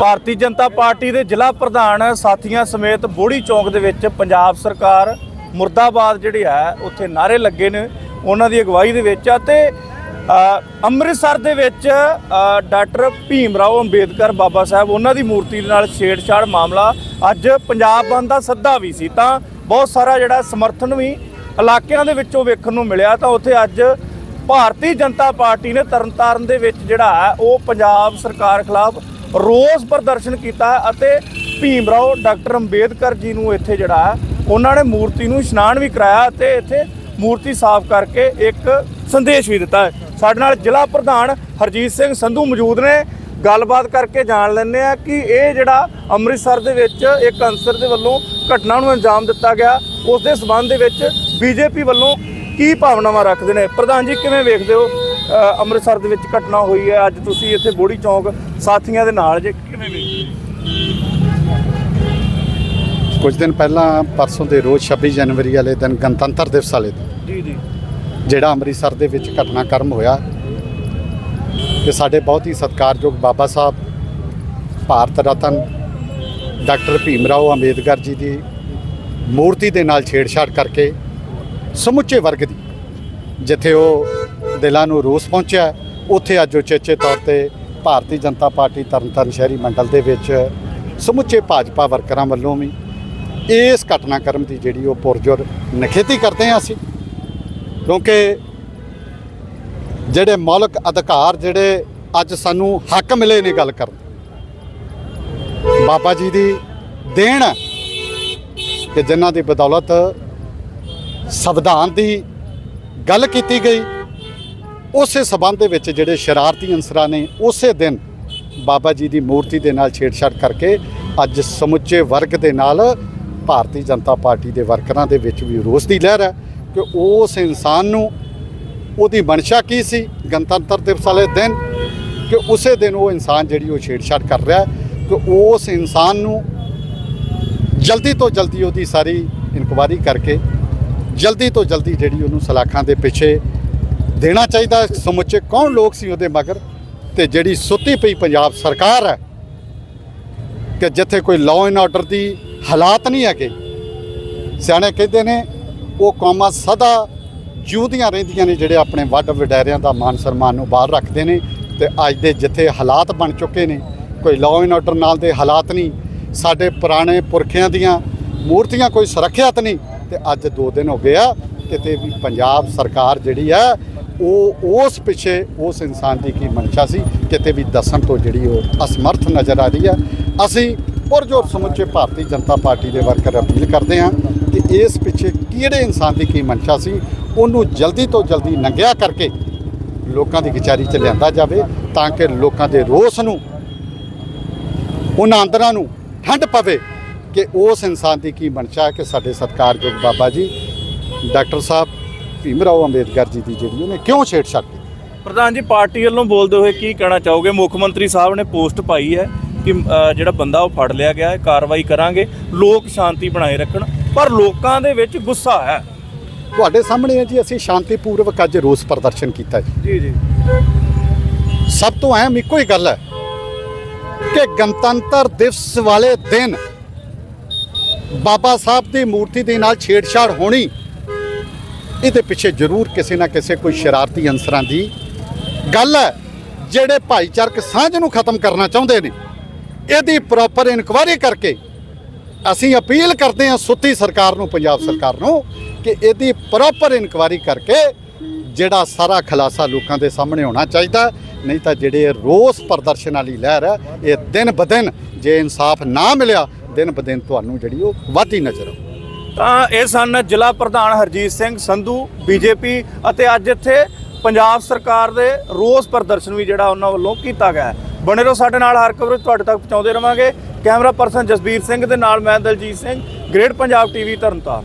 ਭਾਰਤੀ Janata party ਦੇ ਜ਼ਿਲ੍ਹਾ ਪ੍ਰਧਾਨ ਸਾਥੀਆਂ ਸਮੇਤ ਬੋੜੀ ਚੌਂਕ ਦੇ ਵਿੱਚ ਪੰਜਾਬ ਸਰਕਾਰ ਮੁਰਦਾਬਾਦ ਜਿਹੜੀ ਹੈ, ਉੱਥੇ ਨਾਰੇ ਲੱਗੇ ਨੇ। ਉਹਨਾਂ ਦੀ ਅਗਵਾਈ ਦੇ ਵਿੱਚ ਆ ਤੇ ਅੰਮ੍ਰਿਤਸਰ ਦੇ ਵਿੱਚ ਡਾਕਟਰ ਭੀਮ ਰਾਓ ਅੰਬੇਦਕਰ ਬਾਬਾ ਸਾਹਿਬ, ਉਹਨਾਂ ਦੀ ਮੂਰਤੀ ਦੇ ਨਾਲ ਛੇੜਛਾੜ ਮਾਮਲਾ ਅੱਜ ਪੰਜਾਬ ਬੰਦ ਦਾ ਸੱਦਾ ਵੀ ਸੀ। ਤਾਂ ਬਹੁਤ ਸਾਰਾ ਜਿਹੜਾ ਸਮਰਥਨ ਵੀ ਇਲਾਕਿਆਂ ਦੇ ਵਿੱਚੋਂ ਵੇਖਣ ਨੂੰ ਮਿਲਿਆ। ਤਾਂ ਉੱਥੇ ਅੱਜ ਭਾਰਤੀ ਜਨਤਾ ਪਾਰਟੀ ਨੇ ਤਰਨਤਾਰਨ ਦੇ ਵਿੱਚ ਜਿਹੜਾ ਹੈ, ਉਹ ਪੰਜਾਬ ਸਰਕਾਰ ਖਿਲਾਫ ਰੋਸ ਪ੍ਰਦਰਸ਼ਨ ਕੀਤਾ ਹੈ ਅਤੇ ਭੀਮ ਰਾਓ ਡਾਕਟਰ ਅੰਬੇਦਕਰ ਜੀ ਨੂੰ ਇੱਥੇ ਜਿਹੜਾ ਹੈ, ਉਹਨਾਂ ਨੇ ਮੂਰਤੀ ਨੂੰ ਇਸ਼ਨਾਨ ਵੀ ਕਰਾਇਆ ਅਤੇ ਇੱਥੇ ਮੂਰਤੀ ਸਾਫ਼ ਕਰਕੇ ਇੱਕ ਸੰਦੇਸ਼ ਵੀ ਦਿੱਤਾ ਹੈ। ਸਾਡੇ ਨਾਲ ਜ਼ਿਲ੍ਹਾ ਪ੍ਰਧਾਨ ਹਰਜੀਤ ਸਿੰਘ ਸੰਧੂ ਮੌਜੂਦ ਨੇ। ਗੱਲਬਾਤ ਕਰਕੇ ਜਾਣ ਲੈਂਦੇ ਆ ਕਿ ਇਹ ਜਿਹੜਾ ਅੰਮ੍ਰਿਤਸਰ ਦੇ ਵਿੱਚ ਇੱਕ ਅੰਸਰ ਦੇ ਵੱਲੋਂ ਘਟਨਾ ਨੂੰ ਅੰਜਾਮ ਦਿੱਤਾ ਗਿਆ, ਉਸ ਦੇ ਸਬੰਧ ਦੇ ਵਿੱਚ ਬੀਜੇਪੀ ਵੱਲੋਂ ਕੀ ਭਾਵਨਾਵਾਂ ਰੱਖਦੇ ਨੇ? ਪ੍ਰਧਾਨ ਜੀ, ਕਿਵੇਂ ਵੇਖਦੇ ਹੋ? ਅੰਮ੍ਰਿਤਸਰ ਦੇ ਵਿੱਚ ਘਟਨਾ ਹੋਈ ਹੈ ਅੱਜ ਤੁਸੀਂ ਇੱਥੇ ਬੋੜੀ ਚੌਂਕ ਸਾਥੀਆਂ ਦੇ ਨਾਲ ਜੇ ਕਿਵੇਂ ਵੇਖਦੇ? ਕੁਝ ਦਿਨ ਪਹਿਲਾਂ ਪਰਸੋਂ ਦੇ ਰੋਜ਼ 26 ਜਨਵਰੀ ਵਾਲੇ ਦਿਨ ਗਣਤੰਤਰ ਦਿਵਸ ਵਾਲੇ ਦਿਨ ਜੀ ਜੀ ਜਿਹੜਾ ਅੰਮ੍ਰਿਤਸਰ ਦੇ ਵਿੱਚ ਘਟਨਾਕ੍ਰਮ ਹੋਇਆ ਤੇ ਸਾਡੇ ਬਹੁਤ ਹੀ ਸਤਿਕਾਰਯੋਗ ਬਾਬਾ ਸਾਹਿਬ ਭਾਰਤ ਰਤਨ ਡਾਕਟਰ ਭੀਮ ਰਾਓ ਅੰਬੇਦਕਰ ਜੀ ਦੀ ਮੂਰਤੀ ਦੇ ਨਾਲ ਛੇੜਛਾੜ ਕਰਕੇ ਸਮੁੱਚੇ ਵਰਗ ਦੀ ਜਿੱਥੇ ਉਹ ਦਿਲਾਂ ਨੂੰ ਰੋਸ ਪਹੁੰਚਿਆ ਉੱਥੇ ਅੱਜ ਉਚੇਚੇ ਤੌਰ ਤੇ ਭਾਰਤੀ ਜਨਤਾ ਪਾਰਟੀ ਤਰਨਤਾਰਨ ਸ਼ਹਿਰੀ ਮੰਡਲ ਦੇ ਵਿੱਚ ਸਮੁੱਚੇ ਭਾਜਪਾ ਵਰਕਰਾਂ ਵੱਲੋਂ ਵੀ ਇਸ ਘਟਨਾਕ੍ਰਮ ਦੀ ਜਿਹੜੀ ਉਹ ਪੁਰਜੁਰ ਨਖੇਤੀ ਕਰਦੇ ਹਾਂ ਅਸੀਂ। ਕਿਉਂਕਿ ਜਿਹੜੇ ਮੌਲਿਕ ਅਧਿਕਾਰ ਜਿਹੜੇ ਅੱਜ ਸਾਨੂੰ ਹੱਕ ਮਿਲੇ ਨੇ ਗੱਲ ਕਰਨ ਬਾਬਾ ਜੀ ਦੀ ਦੇਣ ਹੈ ਕਿ ਜਿਨ੍ਹਾਂ ਦੀ ਬਦੌਲਤ ਸੰਵਿਧਾਨ ਦੀ ਗੱਲ ਕੀਤੀ ਗਈ। ਉਸੇ ਸਬੰਧ ਦੇ ਵਿੱਚ ਜਿਹੜੇ ਸ਼ਰਾਰਤੀ ਅੰਸਰਾਂ ਨੇ ਉਸੇ ਦਿਨ ਬਾਬਾ ਜੀ ਦੀ ਮੂਰਤੀ ਦੇ ਨਾਲ ਛੇੜਛਾੜ ਕਰਕੇ ਅੱਜ ਸਮੁੱਚੇ ਵਰਗ ਦੇ ਨਾਲ ਭਾਰਤੀ ਜਨਤਾ ਪਾਰਟੀ ਦੇ ਵਰਕਰਾਂ ਦੇ ਵਿੱਚ ਵੀ ਰੋਸ ਦੀ ਲਹਿਰ ਹੈ ਕਿ ਉਸ ਇਨਸਾਨ ਨੂੰ ਉਹਦੀ ਮਨਸ਼ਾ ਕੀ ਸੀ, ਗਣਤੰਤਰ ਦਿਵਸ ਵਾਲੇ ਦਿਨ, ਕਿ ਉਸੇ ਦਿਨ ਉਹ ਇਨਸਾਨ ਜਿਹੜੀ ਉਹ ਛੇੜਛਾੜ ਕਰ ਰਿਹਾ ਹੈ, ਕਿ ਉਸ ਇਨਸਾਨ ਨੂੰ ਜਲਦੀ ਤੋਂ ਜਲਦੀ ਉਹਦੀ ਸਾਰੀ ਇਨਕੁਆਰੀ ਕਰਕੇ, ਜਲਦੀ ਤੋਂ ਜਲਦੀ ਜਿਹੜੀ ਉਹਨੂੰ ਸਲਾਖਾਂ ਦੇ ਪਿੱਛੇ ਦੇਣਾ ਚਾਹੀਦਾ ਸਮੁੱਚੇ ਕੌਣ ਲੋਕ ਸੀ ਉਹਦੇ ਮਗਰ ਤੇ ਜਿਹੜੀ ਸੁੱਤੀ ਪਈ ਪੰਜਾਬ ਸਰਕਾਰ ਹੈ ਕਿ ਜਿੱਥੇ ਕੋਈ ਲਾਅ ਐਂਡ ਆਰਡਰ ਦੀ ਹਾਲਾਤ ਨਹੀਂ ਹੈਗੇ। ਸਿਆਣੇ ਕਹਿੰਦੇ ਨੇ, ਉਹ ਕੌਮਾਂ ਸਦਾ ਜਿਉਂਦੀਆਂ ਰਹਿੰਦੀਆਂ ਨੇ ਜਿਹੜੇ ਆਪਣੇ ਵੱਡ ਵਡੈਰਿਆਂ ਦਾ ਮਾਨ ਸਨਮਾਨ ਨੂੰ ਬਾਹਰ ਰੱਖਦੇ ਨੇ ਤੇ ਅੱਜ ਦੇ ਜਿੱਥੇ ਹਾਲਾਤ ਬਣ ਚੁੱਕੇ ਨੇ, ਕੋਈ ਲਾਅ ਐਂਡ ਆਰਡਰ ਨਾਲ ਦੇ ਹਾਲਾਤ ਨਹੀਂ, ਸਾਡੇ ਪੁਰਾਣੇ ਪੁਰਖਿਆਂ ਦੀਆਂ ਮੂਰਤੀਆਂ ਕੋਈ ਸੁਰੱਖਿਅਤ ਨਹੀਂ ਤੇ ਅੱਜ 2 ਦਿਨ ਹੋ ਗਏ ਆ ਕਿਤੇ ਵੀ ਪੰਜਾਬ ਸਰਕਾਰ ਜਿਹੜੀ ਆ ਉਹ ਉਸ ਪਿੱਛੇ ਉਸ ਇਨਸਾਨ ਦੀ ਕੀ ਮਨਸ਼ਾ ਸੀ, ਕਿਤੇ ਵੀ ਦੱਸਣ ਤੋਂ ਜਿਹੜੀ ਉਹ ਅਸਮਰਥ ਨਜ਼ਰ ਆ ਰਹੀ ਆ। ਅਸੀਂ ਪੁਰਜੋਰ ਸਮੁੱਚੇ ਭਾਰਤੀ ਜਨਤਾ ਪਾਰਟੀ ਦੇ ਵਰਕਰ ਅਪੀਲ ਕਰਦੇ ਹਾਂ ਕਿ ਇਸ ਪਿੱਛੇ ਕਿਹੜੇ ਇਨਸਾਨ ਦੀ ਕੀ ਮਨਸ਼ਾ ਸੀ, ਉਹਨੂੰ ਜਲਦੀ ਤੋਂ ਜਲਦੀ ਨੰਗਿਆ ਕਰਕੇ ਲੋਕਾਂ ਦੀ ਵਿਚਾਰੀ 'ਚ ਲਿਆਂਦਾ ਜਾਵੇ ਤਾਂ ਕਿ ਲੋਕਾਂ ਦੇ ਰੋਸ ਨੂੰ, ਉਹਨਾਂ ਅੰਦਰਾਂ ਨੂੰ ਠੰਡ ਪਵੇ ਕਿ ਉਸ ਇਨਸਾਨ ਦੀ ਕੀ ਮਨਸ਼ਾ ਹੈ ਕਿ ਸਾਡੇ ਸਤਿਕਾਰਯੋਗ ਬਾਬਾ ਜੀ, ਡਾਕਟਰ ਸਾਹਿਬ ਭੀਮ ਰਾਓ ਅੰਬੇਦਕਰ ਜੀ ਦੀ ਜਿਹੜੀ ਉਹਨੇ ਕਿਉਂ ਛੇੜਛਾੜ ਕੀਤੀ? ਪ੍ਰਧਾਨ ਜੀ ਪਾਰਟੀ ਵੱਲੋਂ ਬੋਲਦੇ ਹੋਏ ਕੀ ਕਹਿਣਾ ਚਾਹੋਗੇ? ਮੁੱਖ ਮੰਤਰੀ ਸਾਹਿਬ ਨੇ ਪੋਸਟ ਪਾਈ ਹੈ ਕਿ ਜਿਹੜਾ ਬੰਦਾ ਉਹ ਫੜ ਲਿਆ ਗਿਆ ਹੈ ਕਾਰਵਾਈ ਕਰਾਂਗੇ ਲੋਕ ਸ਼ਾਂਤੀ ਬਣਾਏ ਰੱਖਣ ਪਰ ਲੋਕਾਂ ਦੇ ਵਿੱਚ ਗੁੱਸਾ ਹੈ। ਤੁਹਾਡੇ ਸਾਹਮਣੇ ਹੈ ਜੀ ਅਸੀਂ ਸ਼ਾਂਤੀਪੂਰਵਕ ਅੱਜ ਰੋਸ ਪ੍ਰਦਰਸ਼ਨ ਕੀਤਾ ਜੀ। ਜੀ ਜੀ। ਸਭ ਤੋਂ ਅਹਿਮ ਇੱਕੋ ਹੀ ਗੱਲ ਹੈ ਕਿ ਗਣਤੰਤਰ ਦਿਵਸ ਵਾਲੇ ਦਿਨ ਬਾਬਾ ਸਾਹਿਬ ਦੀ ਮੂਰਤੀ ਦੇ ਨਾਲ ਛੇੜਛਾੜ ਹੋਣੀ ਇਹਦੇ ਪਿੱਛੇ ਜ਼ਰੂਰ ਕਿਸੇ ਨਾ ਕਿਸੇ ਕੋਈ ਸ਼ਰਾਰਤੀ ਅੰਸਰਾਂ ਦੀ ਗੱਲ ਹੈ, ਜਿਹੜੇ ਭਾਈਚਾਰਕ ਸਾਂਝ ਨੂੰ ਖਤਮ ਕਰਨਾ ਚਾਹੁੰਦੇ ਨੇ। ਇਹਦੀ ਪ੍ਰੋਪਰ ਇਨਕੁਆਇਰੀ ਕਰਕੇ ਅਸੀਂ ਅਪੀਲ ਕਰਦੇ ਹਾਂ ਸੁੱਤੀ ਸਰਕਾਰ ਨੂੰ, ਪੰਜਾਬ ਸਰਕਾਰ ਨੂੰ, ਕਿ ਇਹਦੀ ਪ੍ਰੋਪਰ ਇਨਕੁਆਇਰੀ ਕਰਕੇ ਜਿਹੜਾ ਸਾਰਾ ਖਲਾਸਾ ਲੋਕਾਂ ਦੇ ਸਾਹਮਣੇ ਹੋਣਾ ਚਾਹੀਦਾ ਨਹੀਂ ਤਾਂ ਜਿਹੜੇ ਰੋਸ ਪ੍ਰਦਰਸ਼ਨ ਵਾਲੀ ਲਹਿਰ ਹੈ, ਇਹ ਦਿਨ ਬਦਿਨ ਜੇ ਇਨਸਾਫ ਨਾ ਮਿਲਿਆ, ਦਿਨ ਬਦਿਨ ਤੁਹਾਨੂੰ ਜਿਹੜੀ ਉਹ ਵੱਧਦੀ ਨਜ਼ਰ ਆਊ। ਤਾਂ ਇਹ ਸਨ ਜ਼ਿਲ੍ਹਾ ਪ੍ਰਧਾਨ ਹਰਜੀਤ ਸਿੰਘ ਸੰਧੂ, ਬੀਜੇਪੀ ਅਤੇ ਅੱਜ ਇੱਥੇ ਪੰਜਾਬ ਸਰਕਾਰ ਦੇ ਰੋਸ ਪ੍ਰਦਰਸ਼ਨ ਵੀ ਜਿਹੜਾ ਉਹਨਾਂ ਵੱਲੋਂ ਕੀਤਾ ਗਿਆ ਬਣੇ ਰਹੋ ਸਾਡੇ ਨਾਲ, ਹਰ ਖਬਰ ਤੁਹਾਡੇ ਤੱਕ ਪਹੁੰਚਾਉਂਦੇ ਰਵਾਂਗੇ। ਕੈਮਰਾ ਪਰਸਨ ਜਸਬੀਰ ਸਿੰਘ ਦੇ ਨਾਲ ਮੈਂ ਦਲਜੀਤ ਸਿੰਘ, ਗ੍ਰੇਟ ਪੰਜਾਬ ਟੀਵੀ ਤਰਨਤਾਰਨ।